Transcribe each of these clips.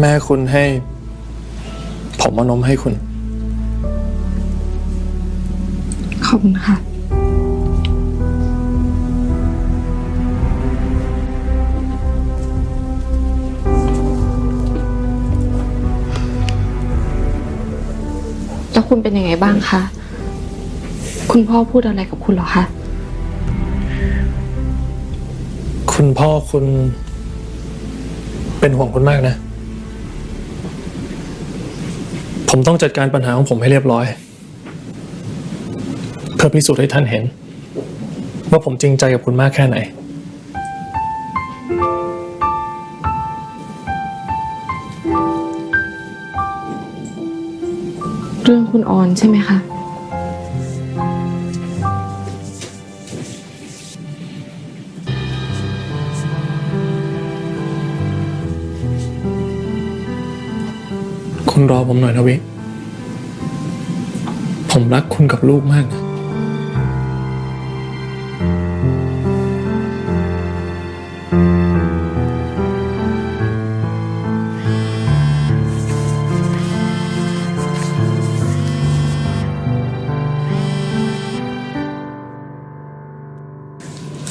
แม่คุณให้ ผมเอานมให้คุณ ขอบคุณค่ะ แล้วคุณเป็นยังไงบ้างคะ คุณพ่อพูดอะไรกับคุณเหรอคะ คุณพ่อคุณ เป็นห่วงคุณมากนะ ผมต้องจัดการปัญหาของผมให้เรียบร้อย เพื่อพิสูจน์ให้ท่านเห็น ว่าผมจริงใจกับคุณมากแค่ไหน เรื่องคุณออนใช่ไหมคะ คุณรอผมหน่อยนะวิ ผมรักคุณกับลูกมากนะ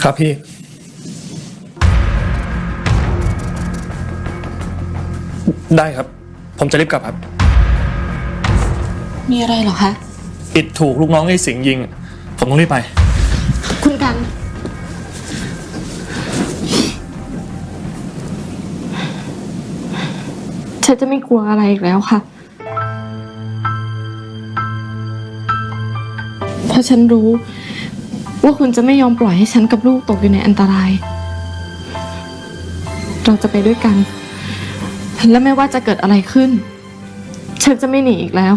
ครับพี่ ได้ครับ ผมจะรีบกลับครับมีอะไรเหรอคะ อิดถูกลูกน้องไอ้สิงห์ยิง ผมต้องรีบไป คุณกัน ฉันจะไม่กลัวอะไรอีกแล้วค่ะ เพราะฉันรู้ ว่าคุณจะไม่ยอมปล่อยให้ฉันกับลูกตกอยู่ในอันตราย เราจะไปด้วยกัน และไม่ว่าจะเกิดอะไรขึ้น ฉันจะไม่หนีอีกแล้ว